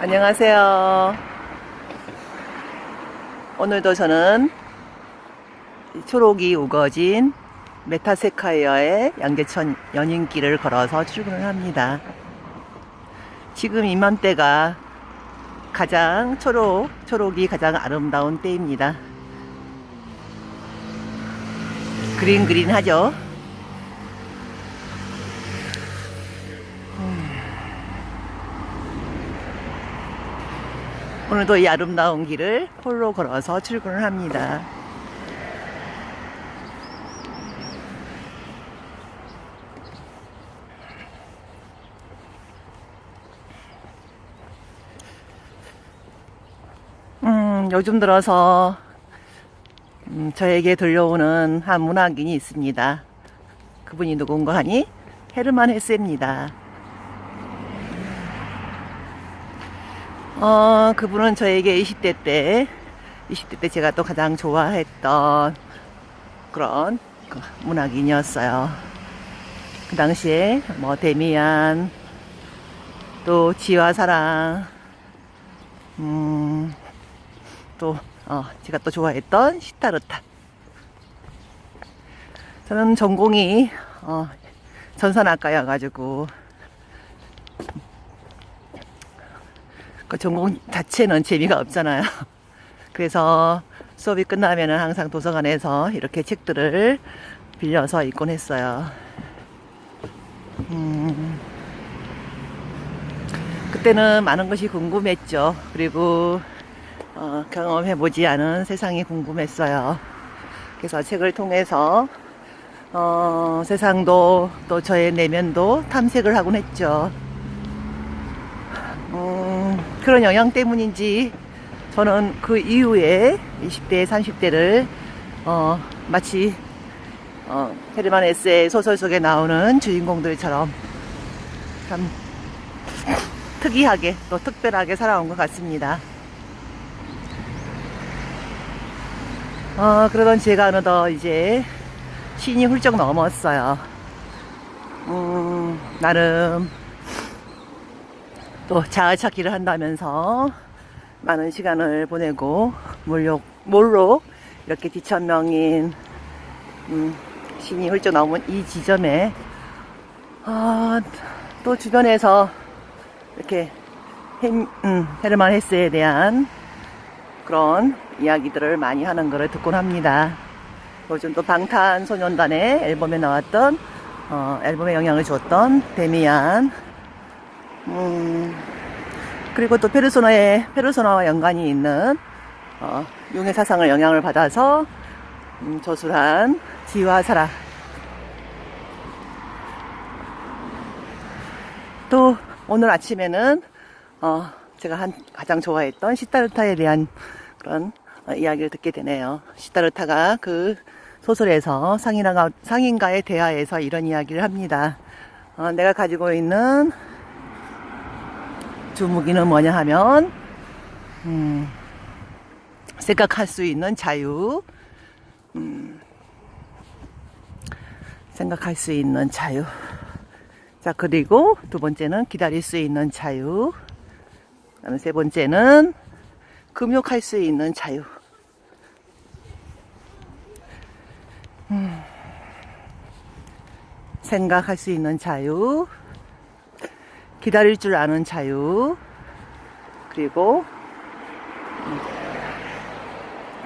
안녕하세요. 오늘도 저는 이 초록이 우거진 메타세카이어의 양재천 연인길을 걸어서 출근을 합니다. 지금 이맘때가 가장 초록, 초록이 가장 아름다운 때입니다. 그린 그린 하죠? 오늘도 이 아름다운 길을 홀로 걸어서 출근을 합니다. 음, 요즘 들어서 음, 저에게 들려오는 한 문학인이 있습니다. 그분이 누군가 하니 헤르만 헤세입니다. 어, 그분은 저에게 20대 때, 20대 때 제가 또 가장 좋아했던 그런 그 문학인이었어요. 그 당시에 뭐 데미안, 또 지와 사랑, 음, 또, 어, 제가 또 좋아했던 시타르타. 저는 전공이, 어, 전산학과여가지고, 그 전공 자체는 재미가 없잖아요. 그래서 수업이 끝나면은 항상 도서관에서 이렇게 책들을 빌려서 읽곤 했어요. 음, 그때는 많은 것이 궁금했죠. 그리고 어, 경험해보지 않은 세상이 궁금했어요. 그래서 책을 통해서 어, 세상도 또 저의 내면도 탐색을 하곤 했죠. 음, 그런 영향 때문인지 저는 그 이후에 20대, 30대를 어, 마치 어, 헤르만 에세의 소설 속에 나오는 주인공들처럼 참 특이하게 또 특별하게 살아온 것 같습니다. 어, 그러던 제가 어느덧 이제 신이 훌쩍 넘었어요. 음, 나름 또 자아 찾기를 한다면서 많은 시간을 보내고 몰로, 몰로 이렇게 뒤천명인 음, 신이 훌쩍 넘은 이 지점에 아, 또 주변에서 이렇게 햄, 음, 헤르만 헤스에 대한 그런 이야기들을 많이 하는 것을 듣곤 합니다. 요즘 또 방탄소년단의 앨범에 나왔던 어, 앨범에 영향을 줬던 데미안 음, 그리고 또 페르소나의 페르소나와 연관이 있는 어, 용의 사상을 영향을 받아서 음, 저술한 지와 사라 또 오늘 아침에는 어, 제가 한, 가장 좋아했던 시타르타에 대한 그런 어, 이야기를 듣게 되네요. 시타르타가 그 소설에서 상인과, 상인과의 대화에서 이런 이야기를 합니다. 어, 내가 가지고 있는 주무기는 뭐냐 하면 음, 생각할 수 있는 자유. 음, 생각할 수 있는 자유. 자 그리고 두 번째는 기다릴 수 있는 자유. 그다음에 세 번째는 금욕할 수 있는 자유. 음, 생각할 수 있는 자유 기다릴 줄 아는 자유, 그리고 음,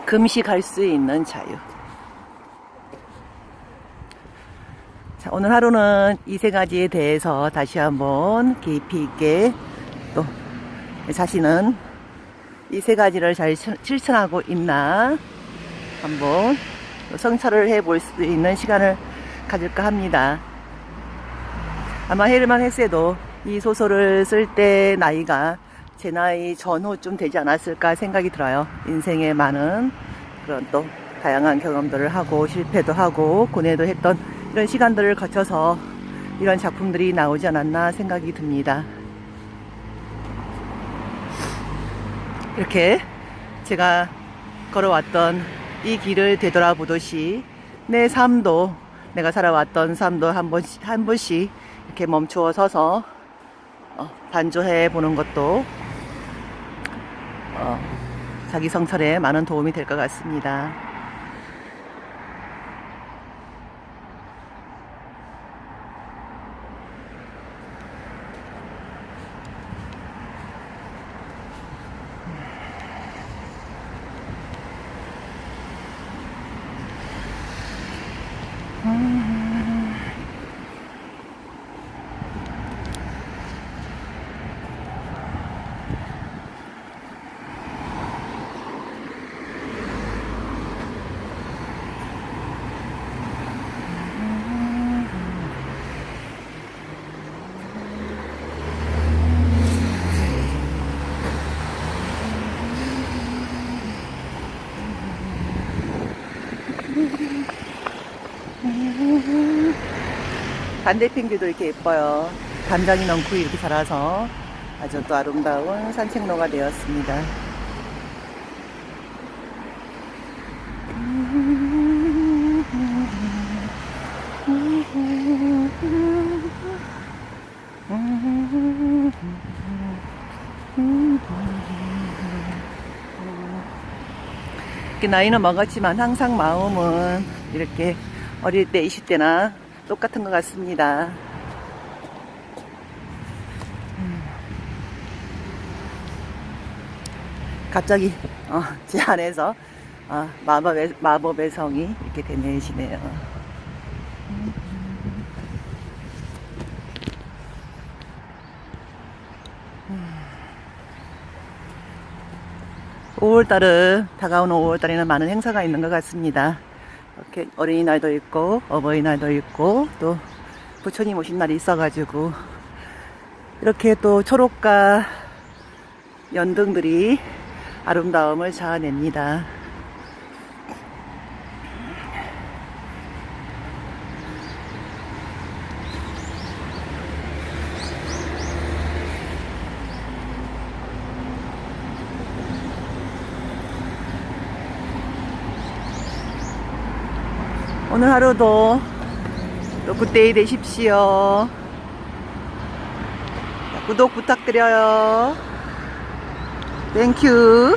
금식할 수 있는 자유. 자, 오늘 하루는 이 세 가지에 대해서 다시 한번 깊이 있게 또 자신은 이 세 가지를 잘 실천하고 있나 한번 성찰을 해볼 수 있는 시간을 가질까 합니다. 아마 헤르만 헤세도 이 소설을 쓸 때 나이가 제 나이 전후쯤 되지 않았을까 생각이 들어요. 인생에 많은 그런 또 다양한 경험들을 하고 실패도 하고 고뇌도 했던 이런 시간들을 거쳐서 이런 작품들이 나오지 않았나 생각이 듭니다. 이렇게 제가 걸어왔던 이 길을 되돌아보듯이 내 삶도 내가 살아왔던 삶도 한 번씩 한 번씩 이렇게 멈추어 서서 어, 반조해 보는 것도 어, 자기 성찰에 많은 도움이 될 것 같습니다. 반대편길도 이렇게 예뻐요. 담장이 넝쿨이 이렇게 자라서 아주 또 아름다운 산책로가 되었습니다. 이렇게 나이는 먹었지만 항상 마음은 이렇게 어릴 때 20대나 똑같은 것 같습니다. 음. 갑자기 어, 제 안에서 아, 마법의, 마법의 성이 이렇게 되뇌시네요. 5월달은 다가오는 5월달에는 많은 행사가 있는 것 같습니다. 이렇게 어린이날도 있고 어버이날도 있고 또 부처님 오신 날이 있어가지고 이렇게 또 초록과 연등들이 아름다움을 자아냅니다. 오늘 하루도 또 굿데이 되십시오. 구독 부탁드려요. 땡큐.